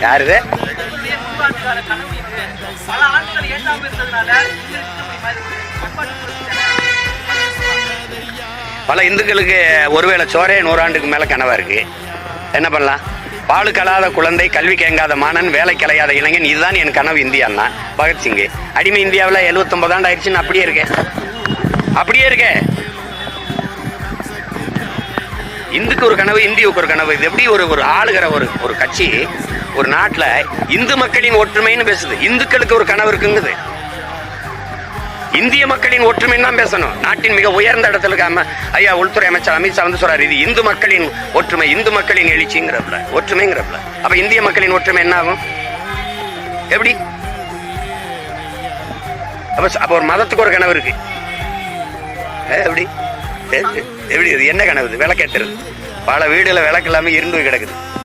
யாருது? பல இந்துக்களுக்கு ஒருவேளை சோரே நூறாண்டுக்கு மேல கனவா இருக்கு. என்ன பண்ணலாம்? பாலு கலாத குழந்தை கல்வி கேங்காத மாணன் வேலை கலையாத இளைஞன் இதுதான் என் கனவு இந்தியான்னா பகத்சிங்கு. அடிமை இந்தியாவில் எழுபத்தொம்பதாண்டு ஆயிடுச்சுன்னு அப்படியே இருக்கேன். அப்படியே இருக்கேன். இந்துக்கு ஒரு கனவு இந்தியாவுக்கு ஒரு கனவு. இது எப்படி ஒரு ஒரு ஆளுகிற ஒரு ஒரு கட்சி ஒரு நாட்டில் இந்து மக்களின் ஒற்றுமைன்னு பேசுது. இந்துக்களுக்கு ஒரு கனவு இருக்குங்குது. இந்திய மக்களின் ஒற்றுமைன்னு தான் பேசணும். நாட்டின் மிக உயர்ந்த இடத்துல இருக்காம ஐயா உள்துறை அமைச்சர் அமித்ஷா வந்து சொல்றாரு இது இந்து மக்களின் ஒற்றுமை இந்து மக்களின் எழுச்சிங்கிறப்பல ஒற்றுமைங்கிறப்பல அப்ப இந்திய மக்களின் ஒற்றுமை என்ன ஆகும்? எப்படி? அப்ப அப்ப ஒரு மதத்துக்கு ஒரு கனவு இருக்கு. ஏ, எப்படி? எப்படி இது என்ன கனவு இது விளக்கேற்றுறது. பல வீடுல விளக்கு இல்லாம இருந்து கிடக்குது.